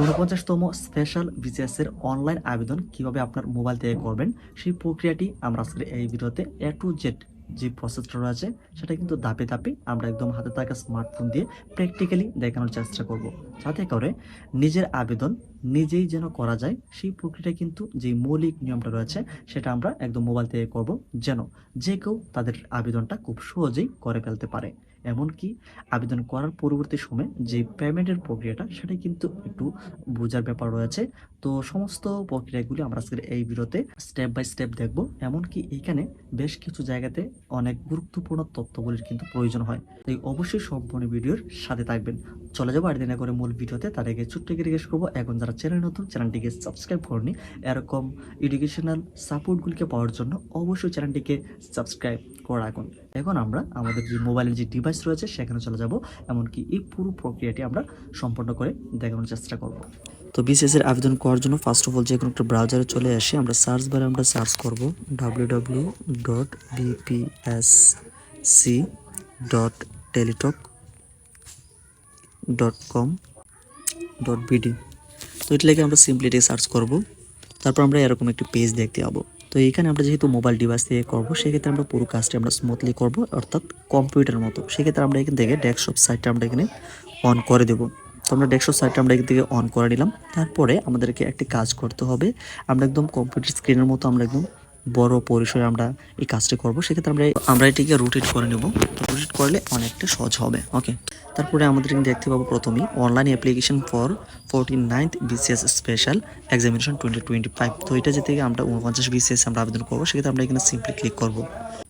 ঊনপঞ্চাশতম special BCS এর online আবেদন কীভাবে আপনার মোবাইল থেকে করবেন, সেই প্রক্রিয়াটি আমরা আজকে এই ভিডিওতে এ টু জেড যে প্রসেসটা রয়েছে, সেটা কিন্তু ধাপে ধাপে আমরা একদম হাতে থাকা স্মার্টফোন দিয়ে প্র্যাকটিক্যালি দেখানোর চেষ্টা করব। যাতে করে নিজের আবেদন নিজেই যেন করা যায়, সেই প্রক্রিয়াটা কিন্তু যে মৌলিক নিয়মটা রয়েছে, সেটা আমরা একদম মোবাইল থেকে করব যেন যে কেউ তাদের আবেদনটা খুব সহজেই করে ফেলতে পারে। এমনকি আবেদন করার পরবর্তী সময়ে যে পেমেন্টের প্রক্রিয়াটা সেটা কিন্তু একটু বোঝার ব্যাপার রয়েছে। তো সমস্ত প্রক্রিয়াগুলি আমরা আজকের এই ভিডিওতে স্টেপ বাই স্টেপ দেখব। এমনকি এখানে বেশ কিছু জায়গাতে অনেক গুরুত্বপূর্ণ তথ্যগুলির কিন্তু প্রয়োজন হয়। তাই অবশ্যই সম্পূর্ণ ভিডিওর সাথে থাকবেন। চলে যাব আর করে মূল ভিডিওতে। তার আগে ছোট্ট করে রিকোয়েস্ট করব, এখন যারা চ্যানেল নতুন চ্যানেলটিকে সাবস্ক্রাইব করেনি, এরকম এডুকেশনাল সাপোর্টগুলিকে পাওয়ার জন্য অবশ্যই চ্যানেলটিকে সাবস্ক্রাইব করে রাখুন। এখন আমরা আমাদের যে মোবাইলের যে ডিভাইস রয়েছে, সেখানে চলে যাব। এমনকি এই পুরো প্রক্রিয়াটি আমরা সম্পন্ন করে দেখানোর চেষ্টা করব। তো বিসিএস এর আবেদন করার জন্য ফার্স্ট অফ অল যে কোনো একটা ব্রাউজারে চলে আসে, আমরা সার্চ বারে আমরা সার্চ করব W W dot BPSC dot Teletalk dot com dot BD তো এটা লিখে আমরা সিম্পলি এটাকে সার্চ করব। তারপর আমরা এরকম একটি পেজ দেখতে পাবো। তো এখানে আমরা যেহেতু মোবাইল ডিভাইস দিয়ে করব, সেক্ষেত্রে আমরা পুরো কাজটি আমরা স্মুথলি করব, অর্থাৎ কম্পিউটার মতো। সেক্ষেত্রে আমরা এখান থেকে ডেস্কটপ সাইটটা আমরা এখানে অন করে দেবো। তো আমরা ডেস্কটপ সাইটটা আমরা এখান থেকে অন করে নিলাম। তারপরে আমাদেরকে একটি কাজ করতে হবে। আমরা একদম কম্পিউটার স্ক্রিনের মতো আমরা একদম বড় পরিসরে আমরা এই কাজটি করব, সেক্ষেত্রে আমরা আমরা এটিকে রুটেট করে নেব। রুটেট করলে অনেকটা সহজ হবে। ওকে তারপরে আমাদের দেখতে পাবো প্রথমেই online application for forty ninth BCS special examination twenty twenty five তো এটা যেতে আমরা উনপঞ্চাশ বিসিএস আমরা আবেদন করব, সেক্ষেত্রে আমরা এখানে সিম্পলি ক্লিক করব।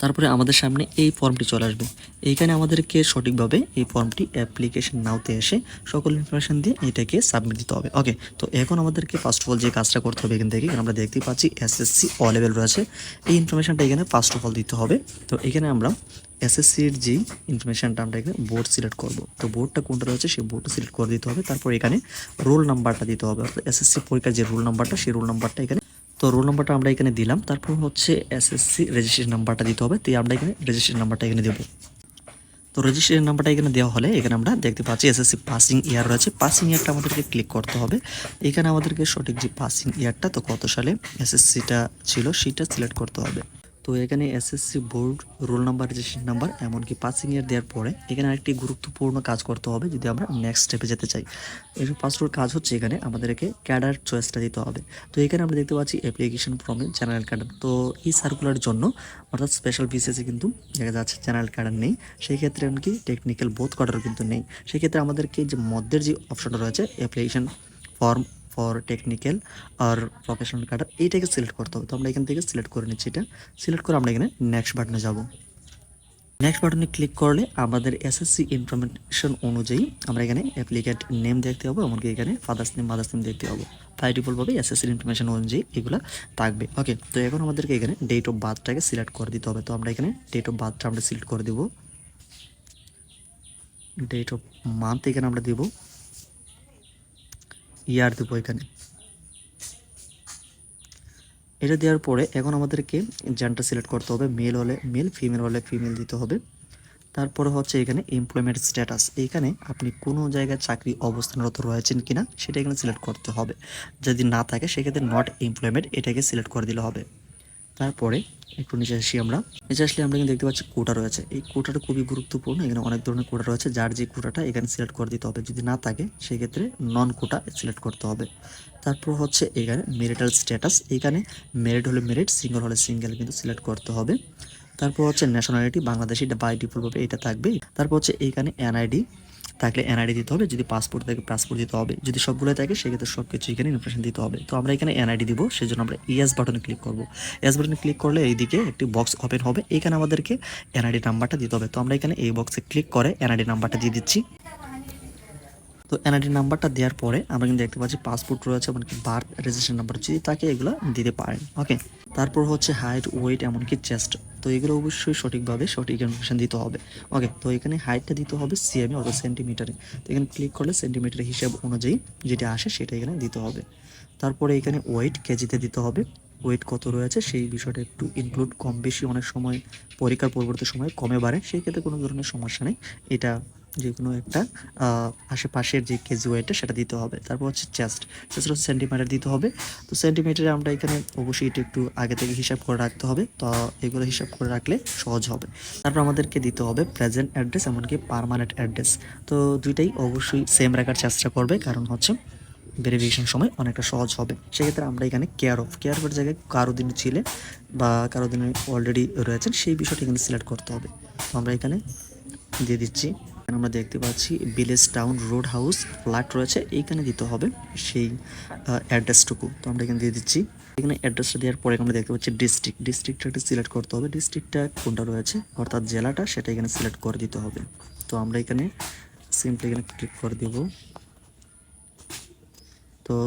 তারপরে আমাদের সামনে এই ফর্মটি চলে আসবে। এইখানে আমাদেরকে সঠিকভাবে এই ফর্মটি অ্যাপ্লিকেশন নাওতে এসে সকল ইনফরমেশন দিয়ে এটাকে সাবমিট দিতে হবে। ওকে তো এখন আমাদেরকে ফার্স্ট অফ অল যে কাজটা করতে হবে এখান থেকে আমরা দেখতে পাচ্ছি এসএসসি অ লেভেল রয়েছে। এই ইনফরমেশনটা এখানে ফার্স্ট অফ অল দিতে হবে। তো এখানে আমরা এসএসসির যে ইনফরমেশনটা আমরা এখানে বোর্ড সিলেক্ট করব। তো বোর্ডটা কোনটা রয়েছে, সেই বোর্ডটা সিলেক্ট করে দিতে হবে। তারপর এখানে রোল নাম্বারটা দিতে হবে। অর্থাৎ এসএসসি পরীক্ষার যে রোল নাম্বারটা সেই রোল নাম্বারটা এখানে তো রোল নাম্বারটা আমরা এখানে দিলাম। তারপর হচ্ছে এসএসসি রেজিস্ট্রেশন নাম্বারটা দিতে হবে। তাই আমরা এখানে রেজিস্ট্রেশন নাম্বারটা এখানে দেবো। তো রেজিস্ট্রেশন নাম্বারটা এখানে দেওয়া হলে এখানে আমরা দেখতে পাচ্ছি এসএসসি পাসিং ইয়ার রয়েছে। পাসিং ইয়ারটা আমাদেরকে ক্লিক করতে হবে। এখানে আমাদেরকে সঠিক যে পাসিং ইয়ারটা তো কত সালে এসএসসিটা ছিল, সেটা সিলেক্ট করতে হবে। তো এখানে SSC board roll number registration number এমনকি পাসিং ইয়ার দেওয়ার পরে এখানে আরেকটি গুরুত্বপূর্ণ কাজ করতে হবে যদি আমরা নেক্সট স্টেপে যেতে চাই। এর পাসওয়ার্ড কাজ হচ্ছে এখানে আমাদেরকে ক্যাডার চয়েসটা দিতে হবে। তো এখানে আমরা দেখতে পাচ্ছি অ্যাপ্লিকেশন ফর্মে জেনারেল ক্যাডার তো এই সার্কুলার জন্য অর্থাৎ স্পেশাল বিসিএসে কিন্তু দেখা যাচ্ছে জেনারেল ক্যাডার নেই। সেই ক্ষেত্রে এমনকি টেকনিক্যাল বোধ ক্যাডারও কিন্তু নেই। সেই ক্ষেত্রে আমাদেরকে যে মধ্যের যে অপশনটা রয়েছে অ্যাপ্লিকেশন ফর্ম ফর টেকনিক্যাল আর প্রফেশনাল কাটার এইটাকে সিলেক্ট করতে হবে। তো আমরা এখান থেকে সিলেক্ট করে নিচ্ছি এটা। সিলেক্ট করে আমরা এখানে নেক্সট বাটনে যাব। নেক্সট বাটনে ক্লিক করলে আমাদের এসএসসি ইনফরমেশন অনুযায়ী আমরা এখানে অ্যাপ্লিকেট নেম দেখতে পাবো, এমনকি এখানে ফাদার্স নেম মাদার্স নেম দেখতে পাবো। বাই ডিফল্টভাবে এসএসসি ইনফরমেশন অনুযায়ী এগুলো থাকবে। ওকে তো এখন আমাদেরকে এখানে ডেট অফ বার্থটাকে সিলেক্ট করে দিতে হবে। তো আমরা এখানে ডেট অফ বার্থটা আমরা সিলেক্ট করে দেবো। ডেট অফ মান্থ এখানে আমরা দেবো। ইয়ার দেবো এখানে। এটা দেওয়ার পরে এখন আমাদেরকে জেন্ডার সিলেক্ট করতে হবে মেল হলে মেল ফিমেল হলে ফিমেল দিতে হবে। তারপরে হচ্ছে এখানে এমপ্লয়মেন্ট স্ট্যাটাস এখানে আপনি কোনো জায়গায় চাকরি অবস্থানরত রয়েছেন কিনা, সেটা এখানে সিলেক্ট করতে হবে। যদি না থাকে, সেক্ষেত্রে নট এমপ্লয়মেন্ট এটাকে সিলেক্ট করে দিলে হবে। তারপরে একটু নিচে আসি আমরা। নিচে আসলে আমরা এখানে দেখতে পাচ্ছি কোটা রয়েছে। এই কোটাটা খুবই গুরুত্বপূর্ণ। এখানে অনেক ধরনের কোটা রয়েছে। যার যে কোটাটা এখানে সিলেক্ট করে দিতে হবে। যদি না থাকে, সেক্ষেত্রে নন কোটা সিলেক্ট করতে হবে। তারপর হচ্ছে এখানে মেরিটাল স্ট্যাটাস এখানে মেরিট হলে মেরিট সিঙ্গেল হলে সিঙ্গেল কিন্তু সিলেক্ট করতে হবে। তারপর হচ্ছে ন্যাশনালিটি বাংলাদেশি বাই ডিফল্টভাবে এটা থাকবে। তারপর হচ্ছে এখানে এনআইডি থাকলে এনআইডি দিতে হবে, যদি পাসপোর্ট থাকে পাসপোর্ট দিতে হবে, যদি সবগুলো থাকে সেক্ষেত্রে সব কিছু এখানে ইনফরমেশন দিতে হবে। তো আমরা এখানে এনআইডি দিব, সেজন্য আমরা ইএস বাটনে ক্লিক করব। ইএস বাটনে ক্লিক করলে এইদিকে একটি বক্স ওপেন হবে, এখানে আমাদেরকে এনআইডি নাম্বারটা দিতে হবে। তো আমরা এখানে এই বক্সে ক্লিক করে এনআইডি নাম্বারটা দিয়ে দিচ্ছি। তো এনআইডি নাম্বারটা দেওয়ার পরে আমরা কিন্তু দেখতে পাচ্ছি পাসপোর্ট রয়েছে, এমনকি বার্থ রেজিস্ট্রেশন নাম্বার যদি তাকে এগুলো দিতে পারেন। ওকে তারপর হচ্ছে হাইট ওয়েট এমনকি চেস্ট তো এগুলো অবশ্যই সঠিকভাবে সঠিক ইনফরমেশন দিতে হবে। ওকে তো এখানে হাইটটা দিতে হবে সিএমএ অর্থাৎ সেন্টিমিটারে তো এখানে ক্লিক করলে সেন্টিমিটার হিসাব অনুযায়ী যেটা আসে সেটা এখানে দিতে হবে। তারপরে এখানে ওয়েট কেজিতে দিতে হবে। ওয়েট কত রয়েছে সেই বিষয়টা একটু ইনক্লুড কম বেশি অনেক সময়, পরীক্ষার পরবর্তী সময় কমে বাড়ে। সেই ক্ষেত্রে কোনো ধরনের সমস্যা নেই। এটা যে কোনো একটা আশেপাশের যে কেজি ওয়েটটা সেটা দিতে হবে। তারপর হচ্ছে চেস্ট চেস্ট হচ্ছে সেন্টিমিটার দিতে হবে। তো সেন্টিমিটারে আমরা এখানে অবশ্যই এটা একটু আগে থেকে হিসাব করে রাখতে হবে। তো এগুলো হিসাব করে রাখলে সহজ হবে। তারপর আমাদেরকে দিতে হবে প্রেজেন্ট অ্যাড্রেস এমনকি পার্মানেন্ট অ্যাড্রেস তো দুইটাই অবশ্যই সেম রাখার চেষ্টা করবে, কারণ হচ্ছে ভেরিফিকেশন সময় অনেকটা সহজ হবে। সেক্ষেত্রে আমরা এখানে কেয়ার অফ কেয়ার অফের জায়গায় কারও দিনে ছিলে বা কারও দিনে অলরেডি রয়েছেন, সেই বিষয়টি এখানে সিলেক্ট করতে হবে। তো আমরা এখানে দিয়ে দিচ্ছি এখানে আমরা দেখতে পাচ্ছি village town road house flat রয়েছে, এইখানে দিতে হবে সেই অ্যাড্রেসটুকু। তো আমরা এখানে দিয়ে দিচ্ছি। এখানে অ্যাড্রেসটা দেওয়ার পরে আমরা দেখতে পাচ্ছি ডিস্ট্রিক্ট। ডিস্ট্রিক্টটা একটু সিলেক্ট করতে হবে। ডিস্ট্রিক্টটা কোনটা রয়েছে? অর্থাৎ জেলাটা, সেটা এখানে সিলেক্ট করে দিতে হবে। তো আমরা এখানে সিম্পলি এখানে ক্লিক করে দেবো। তো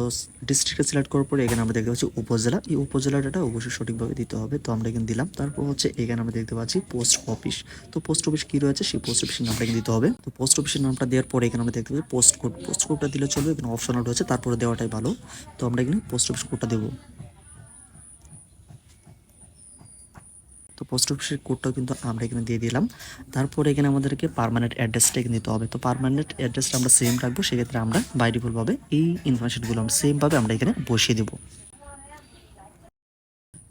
ডিস্ট্রিক্টটা সিলেক্ট করার পরে এখানে আমরা দেখতে পাচ্ছি উপজেলা। এই উপজেলা ডাটা অবশ্যই সঠিকভাবে দিতে হবে। তো আমরা এখানে দিলাম। তারপর হচ্ছে এখানে আমরা দেখতে পাচ্ছি পোস্ট অফিস তো পোস্ট অফিস কি রয়েছে? সেই পোস্ট অফিসের নামটা দিতে হবে। তো পোস্ট অফিসের নামটা দেওয়ার পরে এখানে আমরা দেখতে পাচ্ছি পোস্ট কোড পোস্ট কোডটা দিলে চলবে। এখানে অপশনাল রয়েছে। তারপরে দেওয়াটাই ভালো। তো আমরা এখানে পোস্ট অফিস কোডটা দেবো। পোস্ট অফিসের কোডটাও কিন্তু আমরা এখানে দিয়ে দিলাম। তারপরে এখানে আমাদেরকে পারমানেন্ট অ্যাড্রেসটা এখানে দিতে হবে। তো পারমানেন্ট অ্যাড্রেসটা আমরা সেম রাখব, সেক্ষেত্রে আমরা বাই ডিফল্টভাবে এই ইনফরমেশনগুলো আমরা সেমভাবে আমরা এখানে বসিয়ে দেবো।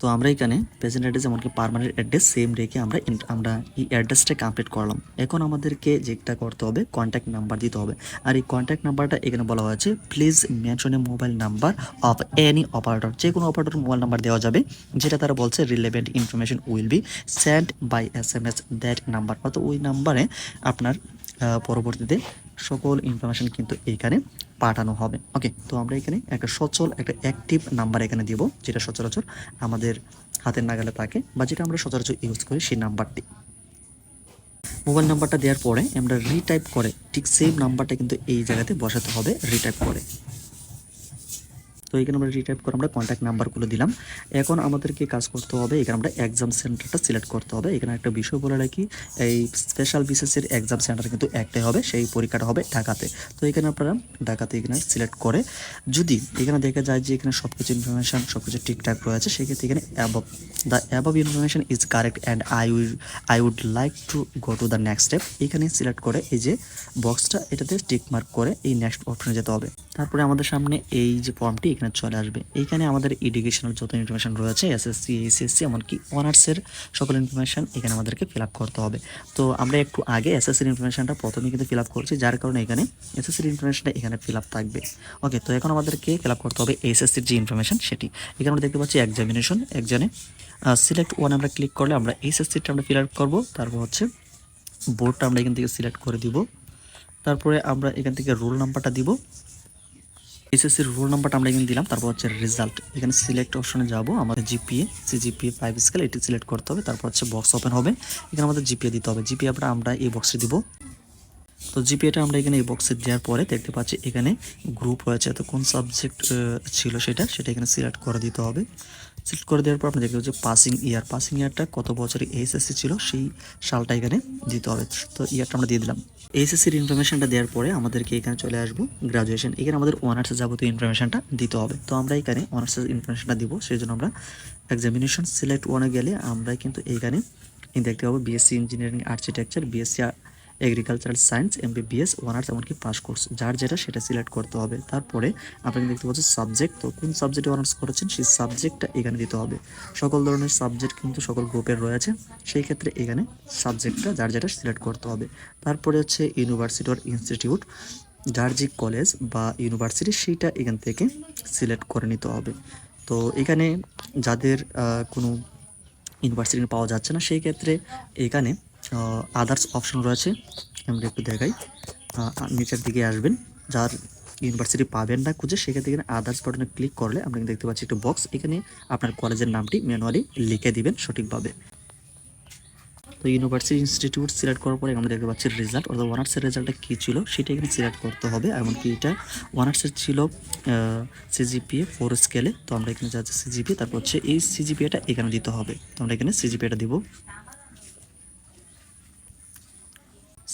তো আমরা এখানে প্রেজেন্ট অ্যাড্রেস এমনকি পার্মানেন্ট অ্যাড্রেস সেম রেখে আমরা আমরা এই অ্যাড্রেসটা কমপ্লিট করলাম। এখন আমাদেরকে যেটা করতে হবে কন্ট্যাক্ট নাম্বার দিতে হবে। আর এই কন্ট্যাক্ট নাম্বারটা এখানে বলা হয়েছে please mention a mobile number of any operator যে কোনো অপারেটর মোবাইল নাম্বার দেওয়া যাবে, যেটা তারা বলছে relevant information will be send by S M S that number অর্থাৎ ওই নাম্বারে আপনার পরবর্তীতে সকল ইনফরমেশন কিন্তু এইখানে পাঠানো হবে। ওকে তো আমরা এখানে একটা সচল, একটা অ্যাক্টিভ নাম্বার এখানে দিব, যেটা সচরাচর আমাদের হাতের নাগালে থাকে বা যেটা আমরা সচরাচর ইউজ করি সেই নাম্বারটি মোবাইল নাম্বারটা দেওয়ার পরে আমরা রিটাইপ করে, ঠিক সেম নাম্বারটা কিন্তু এই জায়গাতে বসাতে হবে রিটাইপ করে। তো এখানে আমরা রিটাইপ করে আমরা কন্ট্যাক্ট নাম্বারগুলো দিলাম। এখন আমাদেরকে কাজ করতে হবে, এখানে আমরা এক্সাম সেন্টারটা সিলেক্ট করতে হবে। এখানে একটা বিষয় বলে রাখি, এই স্পেশাল বিসিএসের এক্সাম সেন্টার কিন্তু একটাই হবে, সেই পরীক্ষাটা হবে ঢাকাতে। তো এখানে আপনারা ঢাকাতে এখানে সিলেক্ট করে, যদি এখানে দেখা যায় যে এখানে সব কিছু ইনফরমেশান সব কিছু ঠিকঠাক রয়েছে, সেক্ষেত্রে এখানে above the above information is correct and I will I would like to go to the next step এখানে সিলেক্ট করে এই যে বক্সটা এটাতে টিক মার্ক করে এই নেক্সট অপশনে যেতে হবে। তারপরে আমাদের সামনে এই যে ফর্মটি এখানে চলে আসবে। এইখানে আমাদের এডুকেশনাল যত ইনফরমেশন রয়েছে এসএসসি এইচএসসি এমনকি অনার্সের সকল ইনফরমেশন এখানে আমাদেরকে ফিল করতে হবে। তো আমরা একটু আগে এসএসসির ইনফরমেশনটা প্রথমে কিন্তু ফিল করছি, যার কারণে এখানে এসএসসির ইনফরমেশনটা এখানে ফিল থাকবে। ওকে তো এখন আমাদেরকে ফিল করতে হবে এইচএসসির যে ইনফরমেশন সেটি। এখানে আমরা দেখতে পাচ্ছি এক্সামিনেশন একজনে সিলেক্ট ওয়ান আমরা ক্লিক করলে আমরা এইচএসসিটা আমরা ফিল আপ করব। তারপর হচ্ছে বোর্ডটা আমরা এখান থেকে সিলেক্ট করে দিব। তারপরে আমরা এখান থেকে রোল নাম্বারটা দিব। এসএসসির রোল নাম্বারটা আমরা এখানে দিলাম, তারপর হচ্ছে রেজাল্ট এখানে সিলেক্ট অপশনে যাব, আমাদের GPA C GPA five scale এটি সিলেক্ট করতে হবে, তারপর হচ্ছে বক্স ওপেন হবে। এখানে আমাদের জিপিএ দিতে হবে জিপিএ আমরা এই বক্সে দিব। তো জিপিএটা আমরা এখানে এই বক্সে দেওয়ার পরে দেখতে পাচ্ছি এখানে গ্রুপ রয়েছে তো কোন সাবজেক্ট ছিল সেটা সেটা এখানে সিলেক্ট করে দিতে হবে। সিলেক্ট করে দেওয়ার পর আপনি দেখতে পাচ্ছি পাসিং ইয়ার পাসিং ইয়ারটা কত বছরে এইচএসসি ছিল, সেই সালটা এখানে দিতে হবে। তো ইয়ারটা আমরা দিয়ে দিলাম। এইচএসসির ইনফরমেশনটা দেওয়ার পরে আমাদেরকে এখানে চলে আসব। গ্রাজুয়েশন এখানে আমাদের অনার্সের যাবতীয় ইনফরমেশনটা দিতে হবে। তো আমরা এখানে অনার্সের ইনফরমেশনটা দিব, সেই জন্য আমরা এক্সামিনেশন সিলেক্ট ওয়ানে গেলে আমরা কিন্তু এইখানে দেখতে পাবো BSc engineering architecture BSc agricultural science MBBS honours এমনকি পাস কোর্স যার যেটা সেটা সিলেক্ট করতে হবে। তারপরে আপনি দেখতে পাচ্ছেন সাবজেক্ট তো কোন সাবজেক্টে অনার্স করেছেন, সেই সাবজেক্টটা এখানে দিতে হবে। সকল ধরনের সাবজেক্ট কিন্তু সকল গ্রুপের রয়েছে, সেই ক্ষেত্রে এখানে সাবজেক্টটা যার যেটা সিলেক্ট করতে হবে। তারপরে হচ্ছে ইউনিভার্সিটি অর ইনস্টিটিউট যার যে কলেজ বা ইউনিভার্সিটি সেইটা এখান থেকে সিলেক্ট করে নিতে হবে। তো এখানে যাদের কোনো ইউনিভার্সিটি পাওয়া যাচ্ছে না, সেই ক্ষেত্রে এখানে আদার্স অপশন রয়েছে। আমরা একটু দেখাই। নিচের দিকে আসবেন। যার ইউনিভার্সিটি পাবেন না খুঁজে সেক্ষেত্রে এখানে আদার্স বাটনে ক্লিক করলে আপনি দেখতে পাচ্ছি একটু বক্স এখানে আপনার কলেজের নামটি ম্যানুয়ালি লিখে দিবেন সঠিকভাবে। তো ইউনিভার্সিটি ইনস্টিটিউট সিলেক্ট করার পরে আমরা দেখতে পাচ্ছি রেজাল্ট অর্থাৎ অনার্সের রেজাল্টটা কী ছিল? সেটা এখানে সিলেক্ট করতে হবে। এমনকি এটা অনার্সের ছিল সিজিপিএ ফোর স্কেলে তো আমরা এখানে যাচ্ছি সিজিপিএ তারপর হচ্ছে এই সিজিপিএটা এখানে দিতে হবে। তো আমরা এখানে সিজিপিএটা দিব।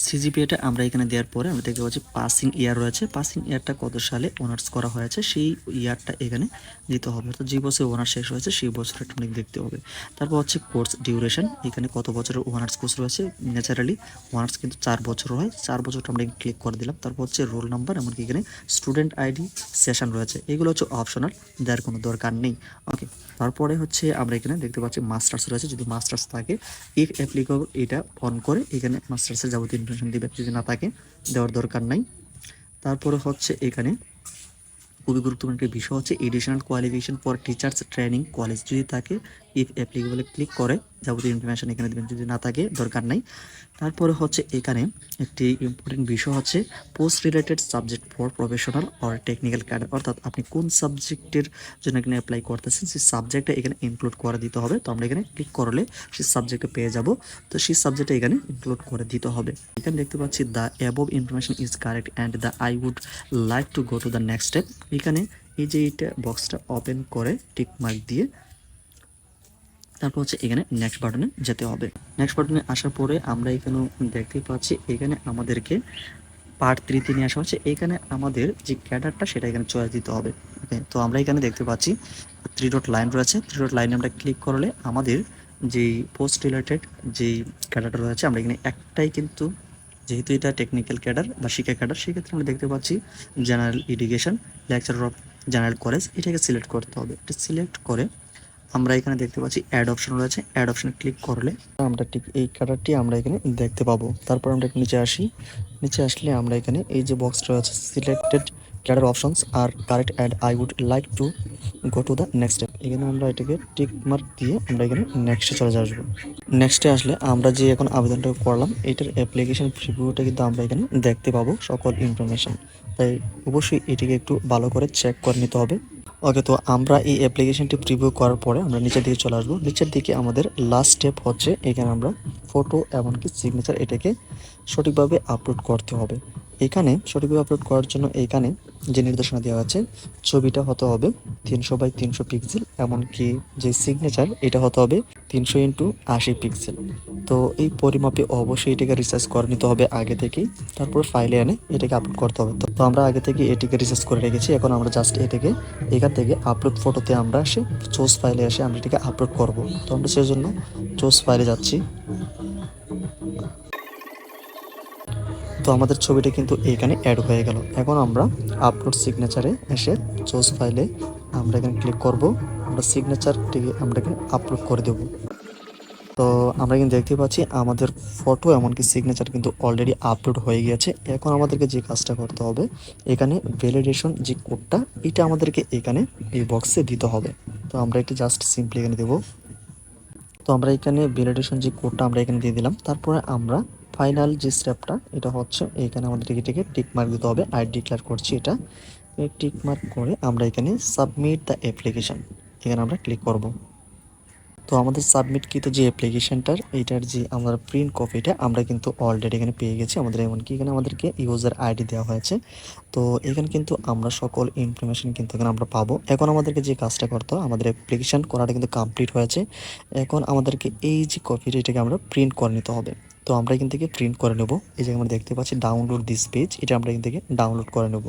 সিজিপিএটা আমরা এখানে দেওয়ার পরে আমরা দেখতে পাচ্ছি পাসিং ইয়ার রয়েছে। পাসিং ইয়ারটা কত সালে অনার্স করা হয়েছে? সেই ইয়ারটা এখানে দিতে হবে। অর্থাৎ যে বছর অনার্স শেষ হয়েছে, সেই বছরটা আপনাকে দেখতে হবে। তারপর হচ্ছে কোর্স ডিউরেশন এখানে কত বছরের অনার্স কোর্স রয়েছে? ন্যাচারালি অনার্স কিন্তু চার বছর হয়। চার বছরটা আমরা ক্লিক করে দিলাম। তারপর হচ্ছে রোল নাম্বার এমনকি এখানে স্টুডেন্ট আইডি সেশন রয়েছে। এগুলো হচ্ছে অপশনাল দেওয়ার কোনো দরকার নেই। ওকে তারপরে হচ্ছে আমরা এখানে দেখতে পাচ্ছি মাস্টার্স রয়েছে। যদি মাস্টার্স থাকে ইফ অ্যাপ্লিকেবল এটা অন করে এখানে মাস্টার্সের যাবতীয় ইনফরমেশন দিবে। যদি না থাকে, দেওয়ার দরকার নাই। তারপরে হচ্ছে এখানে খুবই গুরুত্বপূর্ণ একটা বিষয় হচ্ছে additional qualification for teachers training college যদি থাকে ইফ অ্যাপ্লিকেবলে ক্লিক করে যাবতীয় ইনফরমেশন এখানে দেবেন। যদি না থাকে, দরকার নাই। তারপরে হচ্ছে এখানে একটি ইম্পর্টেন্ট বিষয় হচ্ছে post related subject for professional or technical cadre অর্থাৎ আপনি কোন সাবজেক্টের জন্য এখানে অ্যাপ্লাই করতেছেন, সেই সাবজেক্টটা এখানে ইনক্লুড করে দিতে হবে। তো আমরা এখানে ক্লিক করলে সেই সাবজেক্টে পেয়ে যাব। তো সেই সাবজেক্টটা এখানে ইনক্লুড করে দিতে হবে। এখানে দেখতে পাচ্ছি the above information is correct and the I would like to go to the next step এখানে এই যে এইটা বক্সটা ওপেন করে টিক মার্ক দিয়ে তারপর হচ্ছে এখানে নেক্সট বাটনে যেতে হবে। নেক্সট বাটনে আসার পরে আমরা এখানে দেখতেই পাচ্ছি এখানে আমাদেরকে পার্ট থ্রিতে নিয়ে আসা হচ্ছে। এখানে আমাদের যে ক্যাডারটা সেটা এখানে চয়েস দিতে হবে। ওকে তো আমরা এখানে দেখতে পাচ্ছি থ্রি ডট লাইন রয়েছে। থ্রি ডট লাইনে আমরা ক্লিক করলে আমাদের যেই পোস্ট রিলেটেড যেই ক্যাডারটা রয়েছে, আমরা এখানে একটাই কিন্তু যেহেতু এটা টেকনিক্যাল ক্যাডার বা শিক্ষা ক্যাডার সেক্ষেত্রে আমরা দেখতে পাচ্ছি general education lecturer of general college এটাকে সিলেক্ট করতে হবে। এটা সিলেক্ট করে আমরা এখানে দেখতে পাচ্ছি অ্যাড অপশন রয়েছে। অ্যাড অপশনে ক্লিক করলে আমরা ঠিক এই কালারটি আমরা এখানে দেখতে পাবো। তারপর আমরা একটু নিচে আসি। নিচে আসলে আমরা এখানে এই যে বক্সটা রয়েছে selected cadre options R correct and I would like to go to the next step এখানে আমরা এটাকে টিক মার্ক দিয়ে আমরা এখানে নেক্সটে চলে আসব। নেক্সটে আসলে আমরা যে এখন আবেদনটা করলাম, এটার অ্যাপ্লিকেশন প্রিভিউটা কিন্তু আমরা এখানে দেখতে পাবো সকল ইনফরমেশন তাই অবশ্যই এটিকে একটু ভালো করে চেক করে নিতে হবে। ওকে তো আমরা এই অ্যাপ্লিকেশনটি প্রিভিউ করার পরে আমরা নিচের দিকে চলে আসব। নিচের দিকে আমাদের লাস্ট স্টেপ হচ্ছে এখানে আমরা ফটো এমনকি সিগনেচার এটাকে সঠিকভাবে আপলোড করতে হবে। এখানে সঠিকভাবে আপলোড করার জন্য এখানে যে নির্দেশনা দেওয়া আছে, ছবিটা হতে হবে তিনশো বাই তিনশো পিক্সেল এমনকি যে সিগনেচার এটা হতে হবে তিনশো ইন্টু আশি পিক্সেল তো এই পরিমাপে অবশ্যই এটাকে রিসার্চ করে নিতে হবে আগে থেকেই, তারপর ফাইলে এনে এটাকে আপলোড করতে হবে। তো আমরা আগে থেকে এটিকে রিসার্চ করে রেখেছি, এখন আমরা জাস্ট এটাকে, এখান থেকে আপলোড ফটোতে আমরা এসে চোজ ফাইলে এসে আমরা এটাকে আপলোড করব। তো আমরা সেজন্য চোজ ফাইলে যাচ্ছি। তো আমাদের ছবিটা কিন্তু এখানে অ্যাড হয়ে গেল। এখন আমরা আপলোড সিগনেচারে এসে চোজ ফাইলে আমরা এখানে ক্লিক করব। আমরা সিগনেচারটিকে আমরা এখানে আপলোড করে দেব। তো আমরা কিন্তু দেখতে পাচ্ছি আমাদের ফটো এমনকি সিগনেচার কিন্তু অলরেডি আপলোড হয়ে গিয়েছে। এখন আমাদেরকে যে কাজটা করতে হবে, এখানে ভ্যালিডেশন যে কোডটা এটা আমাদেরকে এখানে এই বক্সে দিতে হবে। তো আমরা একটু জাস্ট সিম্পলি এখানে দেবো। তো আমরা এখানে ভ্যালিডেশন যে কোডটা আমরা এখানে দিয়ে দিলাম। তারপরে আমরা ফাইনাল যে স্টেপটা এটা হচ্ছে এখানে আমাদের এটাকে টিক মার্ক দিতে হবে। আই ডিক্লেয়ার করছি এটা। টিক মার্ক করে আমরা এখানে সাবমিট দ্য অ্যাপ্লিকেশন এখানে আমরা ক্লিক করব। তো আমাদের সাবমিট সাবমিটকৃত যে অ্যাপ্লিকেশানটার এইটার যে আমরা প্রিন্ট কপিটা আমরা কিন্তু অলরেডি এখানে পেয়ে গেছি। আমাদের এমনকি এখানে আমাদেরকে ইউজার আইডি দেওয়া হয়েছে। তো এখানে কিন্তু আমরা সকল ইনফরমেশন কিন্তু এখানে আমরা পাবো। এখন আমাদেরকে যে কাজটা করতে আমাদের অ্যাপ্লিকেশন করাটা কিন্তু কমপ্লিট হয়েছে। এখন আমাদেরকে এই যে কপিটা এটাকে আমরা প্রিন্ট করে নিতে হবে। তো আমরা এখান থেকে প্রিন্ট করে নেব। এই যে আমরা দেখতে পাচ্ছি ডাউনলোড দিস পেজ এটা আমরা এখান থেকে ডাউনলোড করে নেব।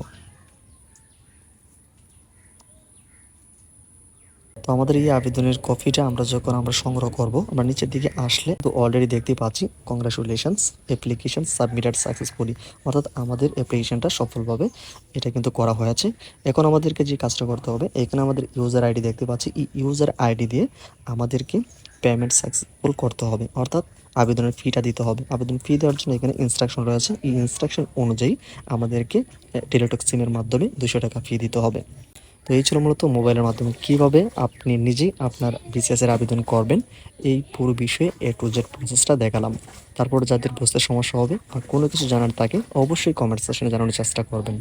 তো আমাদের এই আবেদনের কপিটা আমরা যখন আমরা সংগ্রহ করব, আমরা নিচের দিকে আসলে তো অলরেডি দেখতে পাচ্ছি কংগ্রাচুলেশনস অ্যাপ্লিকেশন সাবমিটেড সাকসেসফুলি অর্থাৎ আমাদের অ্যাপ্লিকেশনটা সফলভাবে এটা কিন্তু করা হয়েছে। এখন আমাদেরকে যে কাজটা করতে হবে, এখানে আমাদের ইউজার আইডি দেখতে পাচ্ছি। এই ইউজার আইডি দিয়ে আমাদেরকে পেমেন্ট সাকসেসফুল করতে হবে। অর্থাৎ আবেদনের ফিটা দিতে হবে। আবেদন ফি দেওয়ার জন্য এখানে ইনস্ট্রাকশন রয়েছে। এই ইনস্ট্রাকশন অনুযায়ী আমাদেরকে টেলিটক সিমের মাধ্যমে দুশো টাকা ফি দিতে হবে। তো এই ছিল মূলত মোবাইলের মাধ্যমে কীভাবে আপনি নিজে আপনার বিসিএসের আবেদন করবেন, এই পুরো বিষয়ে এ টু জেড প্রসেসটা দেখালাম। তারপর যাদের বুঝতে সমস্যা হবে বা কোনো কিছু জানার থাকে, অবশ্যই কমেন্ট সেকশনে জানানোর চেষ্টা করবেন।